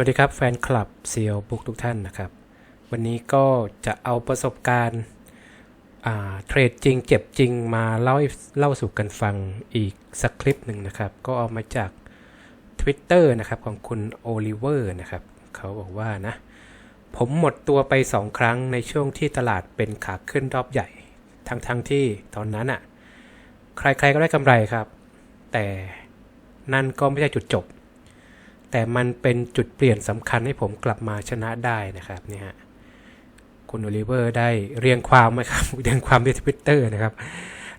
วัสดีครับแฟนคลับเซียวบุกทุกท่านนะครับ วันนี้ก็จะเอาประสบการณ์เทรดจริงเจ็บจริงมาเล่าเล่าสู่กันฟังอีกสักคลิปหนึ่งนะครับ ก็เอามาจาก Twitter นะครับของคุณโอลิเวอร์นะครับ เขาบอกว่านะ ผมหมดตัวไป 2 ครั้งในช่วงที่ตลาดเป็นขาขึ้นรอบใหญ่ ทั้งๆทที่ตอนนั้นอะ่ะ ใครๆก็ได้กำไรครับ แต่นั่นก็ไม่ใช่จุดจบ แต่มันเป็นจุดเปลี่ยนสำคัญให้ผมกลับมาชนะได้นะครับเนี่ยฮะคุณโอลิเวอร์ได้เรียงความไหมครับเรียงความในทวิตเตอร์นะครับ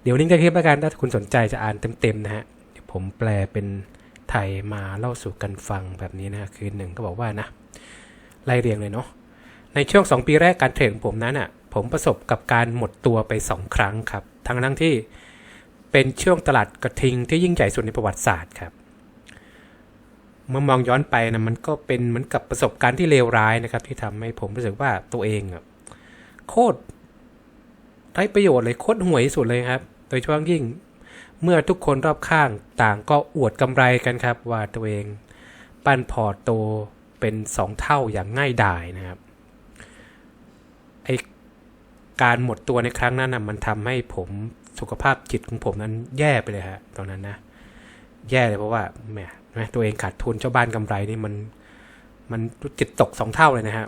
เดี๋ยวลิงก์ใต้คลิปแล้วกันถ้าคุณสนใจจะอ่านเต็มๆนะฮะเดี๋ยวผมแปลเป็นไทยมาเล่าสู่กันฟังแบบนี้นะคือหนึ่งก็บอกว่านะไล่เรียงเลยเนาะในช่วง 2 ปีแรกการเทรดของผมนั้นอะผมประสบกับการหมดตัวไป 2 ครั้งครับทั้งทั้งที่เป็นช่วงตลาดกระทิงที่ยิ่งใหญ่สุดในประวัติศาสตร์ครับ เมื่อมองย้อนไปนะมันก็เป็นเหมือนกับประสบการณ์ที่เลวร้ายนะครับ ที่ทำให้ผมรู้สึกว่าตัวเองอะโคตรไร้ประโยชน์เลยโคตรห่วยที่สุดเลยครับ โดยเฉพาะยิ่งเมื่อทุกคนรอบข้างต่างก็อวดกำไรกันครับ ว่าตัวเอง ปั้นพอร์ตโตเป็น2เท่าอย่างง่ายดายนะครับไอการหมดตัวในครั้งนั้นนะมันทำให้ผมสุขภาพจิตของผมนั้นแย่ไปเลยฮะตอนนั้นนะแย่เลยเพราะว่าแหม ไหมตัวเองขาดทุนเจ้าบ้านกำไรนี่มันมันจิตตกสองเท่าเลยนะฮะ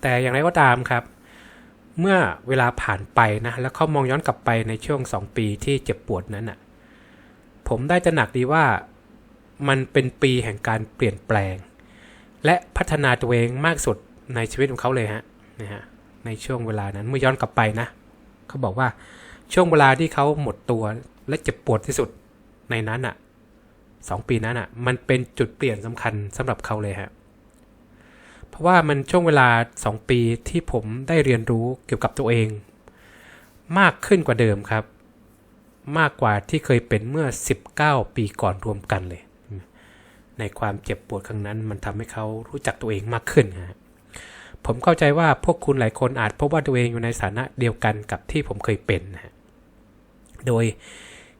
แต่อย่างไรก็ตามครับ เมื่อเวลาผ่านไปนะแล้วเขามองย้อนกลับไปในช่วง 2 ปีที่เจ็บปวดนั้นอะผมได้จะหนักดีว่ามันเป็นปีแห่งการเปลี่ยนแปลง และพัฒนาตัวเองมากสุดในชีวิตของเขาเลยฮะนะฮะในช่วงเวลานั้นเมื่อย้อนกลับไปนะเขาบอกว่าช่วงเวลาที่เขาหมดตัวและเจ็บปวดที่สุดในนั้นอะ่ะ สองปีนั้นอะ มันเป็นจุดเปลี่ยนสำคัญสำหรับเขาเลยฮะเพราะว่ามันช่วงเวลาสองปีที่ผมได้เรียนรู้เกี่ยวกับตัวเอง มากขึ้นกว่าเดิมครับ มากกว่าที่เคยเป็นเมื่อ 19 ปีก่อนรวมกันเลย ในความเจ็บปวดครั้งนั้น มันทำให้เขารู้จักตัวเองมากขึ้นฮะผมเข้าใจว่าพวกคุณหลายคนอาจพบว่าตัวเองอยู่ในสถานะเดียวกันกับที่ผมเคยเป็นโดย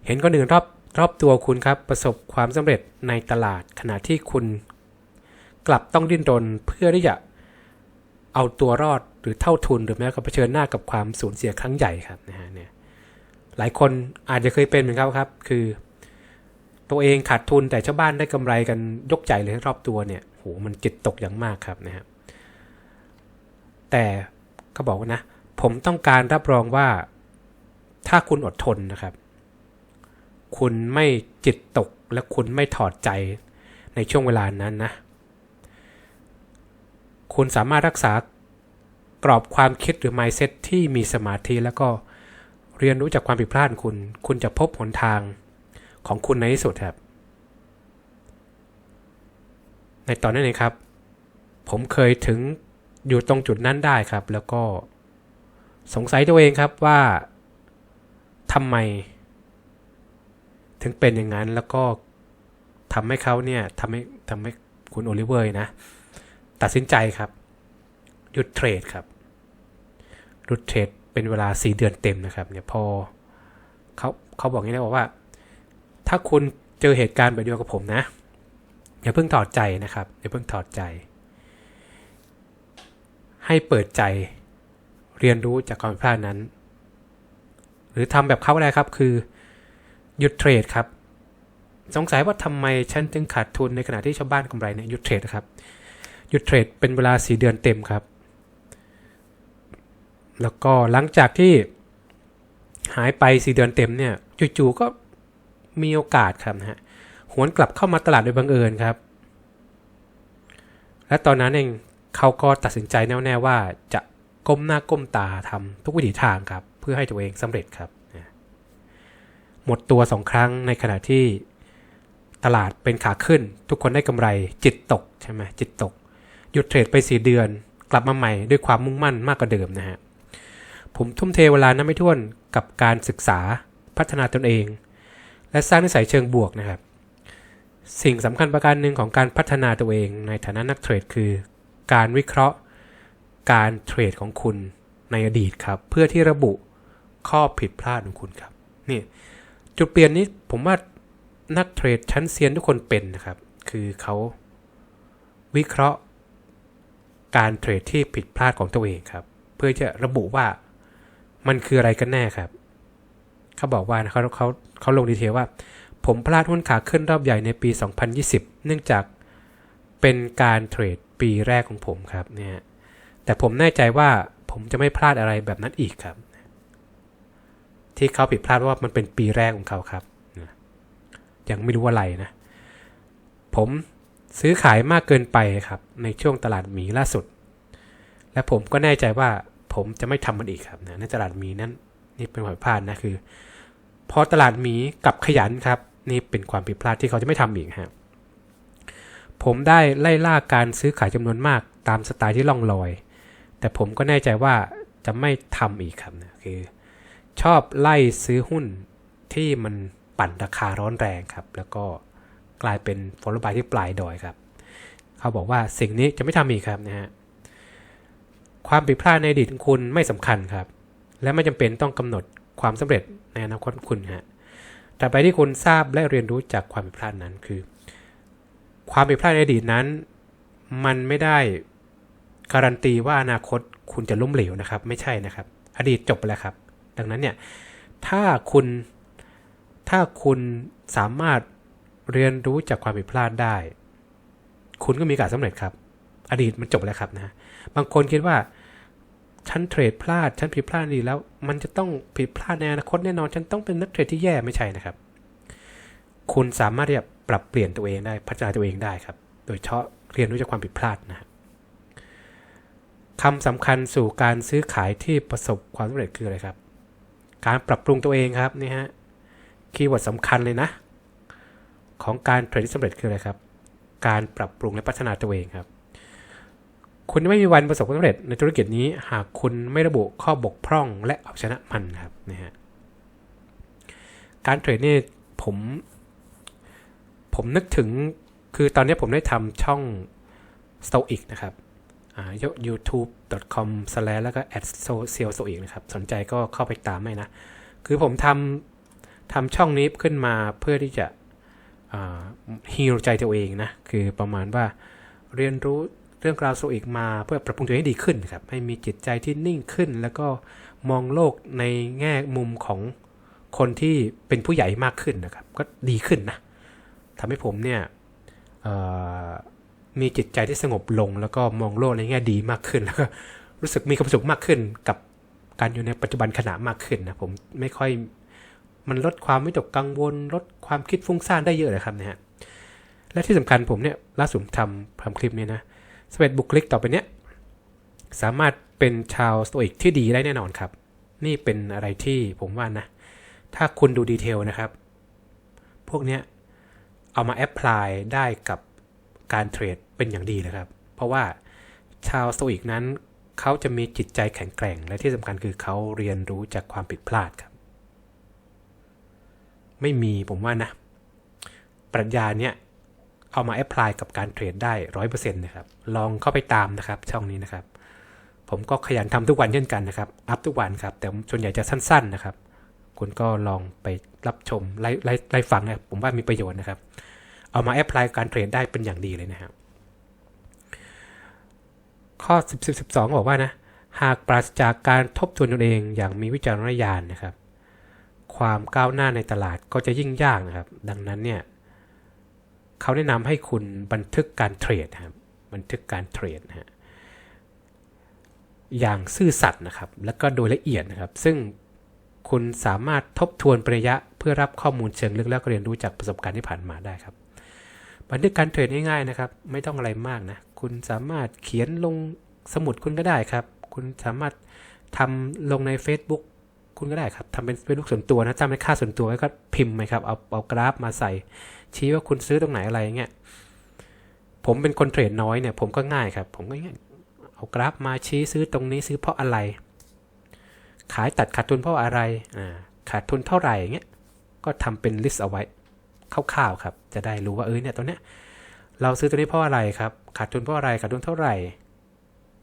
เห็นคนอื่นรอบ รอบตัวคุณครับประสบความสำเร็จในตลาดขณะที่คุณ กลับต้องดิ้นรนเพื่อที่จะเอาตัวรอดหรือเท่าทุนหรือแม้กระทั่งเผชิญหน้ากับความสูญเสียครั้งใหญ่ครับนะฮะเนี่ยหลายคนอาจจะเคยเป็นเหมือนกันครับ คือ ตัวเองขาดทุนแต่ชาวบ้านได้กำไรกันยกใหญ่เลยรอบตัวเนี่ยโหมันจิตตกอย่างมากครับนะฮะแต่เขาบอกว่านะ ผมต้องการรับรองว่าถ้าคุณอดทนนะครับ คุณไม่จิตตกและคุณไม่ถอดใจในช่วงเวลานั้นนะ คุณสามารถรักษากรอบความคิดหรือ mindset ที่มีสมาธิแล้วก็เรียนรู้จากความผิดพลาดคุณ คุณจะพบหนทางของคุณในที่สุดครับ ในตอนนั้นเองครับ ผมเคยถึงอยู่ตรงจุดนั้นได้ครับ แล้วก็สงสัยตัวเองครับว่าทำไม ถึงเป็นอย่างนั้นแล้วก็ทำให้เขาเนี่ยทำให้ทำให้คุณโอลิเวอร์นะ ตัดสินใจครับ หยุดเทรดครับหยุดเทรดเป็นเวลา 4 เดือนเต็มนะครับเนี่ยพอเขาเขาบอกงี้นะบอกว่า ถ้าคุณเจอเหตุการณ์แบบเดียวกับผมนะ อย่าเพิ่งถอดใจนะครับอย่าเพิ่งถอดใจ ให้เปิดใจเรียนรู้จากความผิดพลาดนั้น หรือทำแบบเขาอะไรครับคือ หยุดเทรดครับ สงสัยว่าทำไมฉันถึงขาดทุนในขณะที่ชาวบ้านกำไรเนี่ยหยุดเทรดครับหยุดเทรดเป็นเวลา4เดือนเต็มครับ แล้วก็หลังจากที่หายไป4เดือนเต็มเนี่ยจู่ๆก็มีโอกาสครับนะฮะหวนกลับเข้ามาตลาดโดยบังเอิญครับ และตอนนั้นเองเขาก็ตัดสินใจแน่ๆว่าจะก้มหน้าก้มตาทำทุกวิถีทางครับ เพื่อให้ตัวเองสำเร็จครับ หมดตัวสองครั้งในขณะที่ตลาดเป็นขาขึ้น ทุกคนได้กำไรจิตตกใช่ไหมจิตตก หยุดเทรดไปสี่เดือน กลับมาใหม่ด้วยความมุ่งมั่นมากกว่าเดิมนะฮะผมทุ่มเทเวลานั้นไม่ท้วนกับการศึกษาพัฒนาตนเอง และสร้างนิสัยเชิงบวกนะครับ สิ่งสำคัญประการหนึ่งของการพัฒนาตัวเอง ในฐานะนักเทรดคือ การวิเคราะห์ การเทรดของคุณในอดีตครับ เพื่อที่ระบุข้อผิดพลาดของคุณครับนี่ จุดเปลี่ยนนี้ผมว่านักเทรดชั้นเซียนทุกคนเป็นนะครับ คือเขาวิเคราะห์การเทรดที่ผิดพลาดของตัวเองครับ เพื่อจะระบุว่ามันคืออะไรกันแน่ครับ เขาบอกว่าเขาเขาเขาลงดีเทลว่า ผมพลาดหุ้นขาขึ้นรอบใหญ่ในปี 2020 เนื่องจากเป็นการเทรดปีแรกของผมครับเนี่ยแต่ผมแน่ใจว่าผมจะไม่พลาดอะไรแบบนั้นอีกครับ ที่เขาผิดพลาดว่ามันเป็นปีแรกของเขาครับยังไม่รู้อะไรนะ ผมซื้อขายมากเกินไปครับ ในช่วงตลาดหมีล่าสุด และผมก็แน่ใจว่าผมจะไม่ทำมันอีกครับนะในตลาดหมีนั้นนี่เป็นความผิดพลาดนะคือ พอตลาดหมีกลับขยันครับ นี่เป็นความผิดพลาดที่เขาจะไม่ทำอีกครับผมได้ไล่ล่าการซื้อขายจำนวนมากตามสไตล์ที่ล่องลอย แต่ผมก็แน่ใจว่าจะไม่ทำอีกครับนะคือ ชอบไล่ซื้อหุ้นที่มันปั่นราคาร้อนแรงครับ แล้วก็กลายเป็นฟอลลบายที่ปลายดอยครับ เขาบอกว่าสิ่งนี้จะไม่ทำอีกครับนะฮะความผิดพลาดในอดีตของคุณไม่สำคัญครับ และไม่จำเป็นต้องกำหนดความสำเร็จในอนาคตคุณฮะแต่ไปที่คุณทราบและเรียนรู้จากความผิดพลาดนั้นคือ ความผิดพลาดในอดีตนั้น มันไม่ได้การันตีว่าอนาคตคุณจะล้มเหลวนะครับ ไม่ใช่นะครับ อดีตจบไปแล้วครับ ดังนั้นเนี่ยถ้าคุณถ้าคุณสามารถเรียนรู้จากความผิดพลาดได้ คุณก็มีการสำเร็จครับ อดีตมันจบแล้วครับนะบางคนคิดว่าฉันเทรดพลาดฉันผิดพลาดดีแล้ว มันจะต้องผิดพลาดในอนาคตแน่นอนฉันต้องเป็นนักเทรดที่แย่ไม่ใช่นะครับ คุณสามารถที่จะปรับเปลี่ยนตัวเองได้พัฒนาตัวเองได้ครับ โดยเฉพาะเรียนรู้จากความผิดพลาดนะคำสำคัญสู่การซื้อขายที่ประสบความสำเร็จคืออะไรครับ การปรับปรุงตัวเองครับนี่ฮะคีย์เวิร์ดสำคัญเลยนะ ของการเทรดที่สำเร็จคืออะไรครับ การปรับปรุงและพัฒนาตัวเองครับ คุณไม่มีวันประสบความสำเร็จในธุรกิจนี้หากคุณไม่ระบุข้อบกพร่องและเอาชนะมันครับนะฮะการเทรดนี่ผมผมนึกถึงคือตอนนี้ผมได้ทำช่อง Stoic นะครับ youtube.com แล้วก็ at social s o i นะครับ สนใจก็เข้าไปตามให้นะ คือผมทำทำช่องนี้ขึ้นมาเพื่อที่จะฮีลใจตัวเองนะ คือประมาณว่าเรียนรู้เรื่องราวโซอีกมาเพื่อปรับปรุงตัวให้ดีขึ้นครับ ให้มีจิตใจที่นิ่งขึ้น แล้วก็มองโลกในแง่มุมของคนที่เป็นผู้ใหญ่มากขึ้นนะครับ ก็ดีขึ้นนะทำให้ผมเนี่ย มีจิตใจที่สงบลง แล้วก็มองโลกในแง่ดีมากขึ้นแล้วก็รู้สึกมีความสุขมากขึ้นกับการอยู่ในปัจจุบันขณะมากขึ้นนะผมไม่ค่อยมันลดความวิตกกังวล ลดความคิดฟุ้งซ่านได้เยอะเลยครับนะฮะและที่สำคัญผมเนี่ยล่าสุดทำทำคลิปนี้นะสเปดบุคลิกต่อไปเนี้ยสามารถเป็นชาวสโตอิกที่ดีได้แน่นอนครับ นี่เป็นอะไรที่ผมว่านะ ถ้าคุณดูดีเทลนะครับ พวกเนี้ยเอามาแอพพลายได้กับ การเทรดเป็นอย่างดีเลยครับ เพราะว่าชาวสโตอิกนั้น เขาจะมีจิตใจแข็งแกร่ง และที่สำคัญคือเขาเรียนรู้จากความผิดพลาดครับ ไม่มีผมว่านะ ปรัชญาเนี้ยเอามาแอพพลายกับการเทรดได้ร้อยเปอร์เซ็นต์นะครับ ลองเข้าไปตามนะครับ ช่องนี้นะครับ ผมก็ขยันทำทุกวันเช่นกันนะครับ อัพทุกวันครับ แต่ส่วนใหญ่จะสั้น ๆ นะครับ คุณก็ลองไปรับชมไล่ไล่ไล่ฟังนะผมว่ามีประโยชน์นะครับ เอามาแอพพลายการเทรดได้เป็นอย่างดีเลยนะครับข้อ10 12บอกว่านะหากปราศจากการทบทวนตนเองอย่างมีวิจารณญาณนะครับ ความก้าวหน้าในตลาดก็จะยิ่งยากนะครับ ดังนั้นเนี่ยเขาแนะนำให้คุณบันทึกการเทรดครับบันทึกการเทรดนะฮะอย่างซื่อสัตย์นะครับ แล้วก็โดยละเอียดนะครับ ซึ่งคุณสามารถทบทวนประยะเพื่อรับข้อมูลเชิงลึกแล้วก็เรียนรู้จากประสบการณ์ที่ผ่านมาได้ครับ บันทึกการเทรดง่ายๆนะครับ ไม่ต้องอะไรมากนะ คุณสามารถเขียนลงสมุดคุณก็ได้ครับ คุณสามารถทำลงใน Facebook คุณก็ได้ครับทำเป็นเฟซบุ๊กส่วนตัวนะตั้งเป็นค่าส่วนตัวแล้วก็พิมพ์ไหมครับ เอาเอากราฟมาใส่ ชี้ว่าคุณซื้อตรงไหนอะไรเงี้ย ผมเป็นคนเทรดน้อยเนี่ย ผมก็ง่ายครับ ผมก็ง่ายเอากราฟมาชี้ซื้อตรงนี้ซื้อเพราะอะไร ขายตัดขาดทุนเพราะอะไร อ่า ขาดทุนเท่าไหร่เงี้ย ก็ทำเป็นลิสต์เอาไว้ คร่าวๆครับ จะได้รู้ว่าเออเนี่ยตัวเนี้ยเราซื้อตัวนี้เพราะอะไรครับ ขาดทุนเพราะอะไร ขาดทุนเท่าไหร่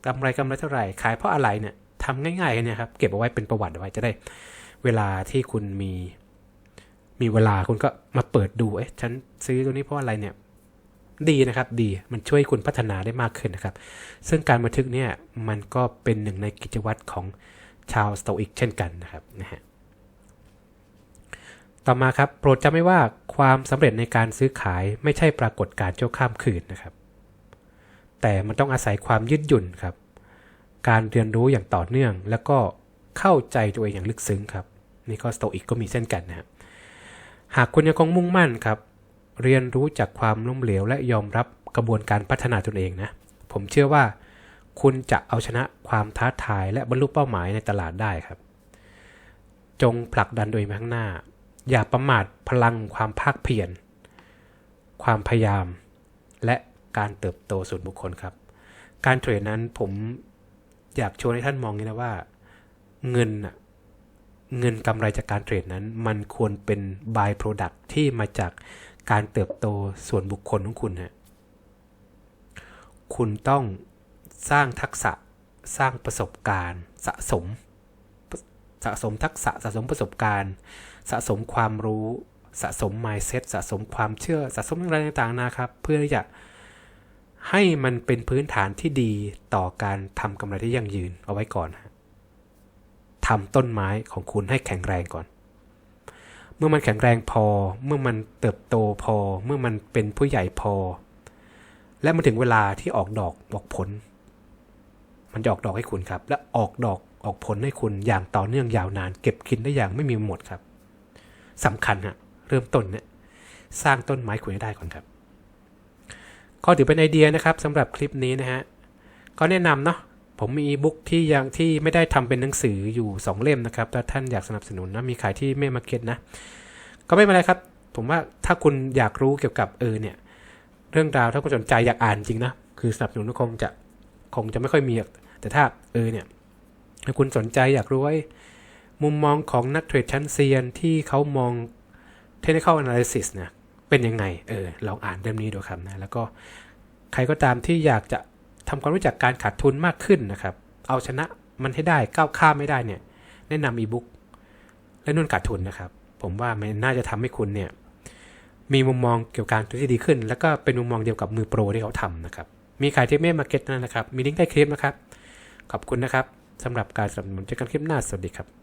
กำไรกำไรเท่าไหร่ ขายเพราะอะไรเนี่ยทำง่ายๆกันเนี่ยครับ เก็บเอาไว้เป็นประวัติเอาไว้จะได้ เวลาที่คุณมี มีเวลาคุณก็มาเปิดดู เอ๊ะ ฉันซื้อตัวนี้เพราะอะไรเนี่ย ดีนะครับ ดี มันช่วยคุณพัฒนาได้มากขึ้นนะครับ ซึ่งการบันทึกเนี่ย มันก็เป็นหนึ่งในกิจวัตรของชาวสโตอิกเช่นกันนะครับ นะฮะ ต่อมาครับ โปรดจำไว้ว่าความสำเร็จในการซื้อขายไม่ใช่ปรากฏการณ์ชั่วข้ามคืนนะครับ แต่มันต้องอาศัยความยืดหยุ่นครับ การเรียนรู้อย่างต่อเนื่องแล้วก็เข้าใจตัวเองอย่างลึกซึ้งครับ นี่ก็สโตอิกก็มีเช่นกันนะครับหากคุณยังคงมุ่งมั่นครับ เรียนรู้จากความล้มเหลวและยอมรับกระบวนการพัฒนาตนเองนะ ผมเชื่อว่า คุณจะเอาชนะความท้าทายและบรรลุเป้าหมายในตลาดได้ครับ จงผลักดันตัวเองไปข้างหน้า อย่าประมาทพลังความภาคเพียร ความพยายาม และการเติบโตส่วนบุคคลครับ การเทรดนั้นผมอยากชวนให้ท่านมองนี้นะว่า เงินเงินกำไรจากการเทรดนั้น มันควรเป็น by product ที่มาจากการเติบโตส่วนบุคคลของคุณฮะคุณต้องสร้างทักษะสร้างประสบการณ์สะสม สะสมทักษะสะสมประสบการณ์ สะสมความรู้สะสม mindset สะสมความเชื่อ สะสมอะไรต่างๆนะครับ เพื่อที่จะให้มันเป็นพื้นฐานที่ดีต่อการทำกำไรที่ยั่งยืนเอาไว้ก่อนทำต้นไม้ของคุณให้แข็งแรงก่อน เมื่อมันแข็งแรงพอ เมื่อมันเติบโตพอ เมื่อมันเป็นผู้ใหญ่พอ และมันถึงเวลาที่ออกดอกออกผล มันจะออกดอกให้คุณครับ และออกดอก ออกผลให้คุณอย่างต่อเนื่องยาวนาน เก็บกินได้อย่างไม่มีหมดครับสำคัญฮะเริ่มต้นเนี่ยสร้างต้นไม้คุณให้ได้ก่อนครับ ก็ถือเป็นไอเดียนะครับสำหรับคลิปนี้นะฮะก็แนะนำเนาะผมมีอีบุ๊กที่ยังที่ไม่ได้ทำเป็นหนังสืออยู่ 2 เล่มนะครับถ้าท่านอยากสนับสนุนนะมีขายที่เมมาร์เก็ตนะก็ไม่เป็นไรครับ ผมว่าถ้าคุณอยากรู้เกี่ยวกับเออเนี่ยเรื่องราวถ้าคุณสนใจอยากอ่านจริงนะคือสนับสนุนคงจะคงจะไม่ค่อยมีแต่ถ้าเออเนี่ย ถ้าคุณสนใจอยากรู้ว่ามุมมองของนักเทรดชั้นเซียนที่เขามอง technical analysis เนี่ยเป็นยังไง เออ ลองอ่านเล่มนี้ดูครับนะ แล้วก็ใครก็ตามที่อยากจะทำความรู้จักการขาดทุนมากขึ้นนะครับ เอาชนะมันให้ได้ ก้าวข้ามไม่ได้เนี่ย แนะนำอีบุ๊กและนุ่นขาดทุนนะครับ ผมว่ามันน่าจะทำให้คุณเนี่ย มีมุมมองเกี่ยวกับการทุนที่ดีขึ้น แล้วก็เป็นมุมมองเดียวกับมือโปรที่เขาทำนะครับ มีขายที่เมมาร์เก็ตนะครับ มีลิงก์ใต้คลิปนะครับ ขอบคุณนะครับ สำหรับการสนับสนุนเจอกันคลิปหน้าสวัสดีครับ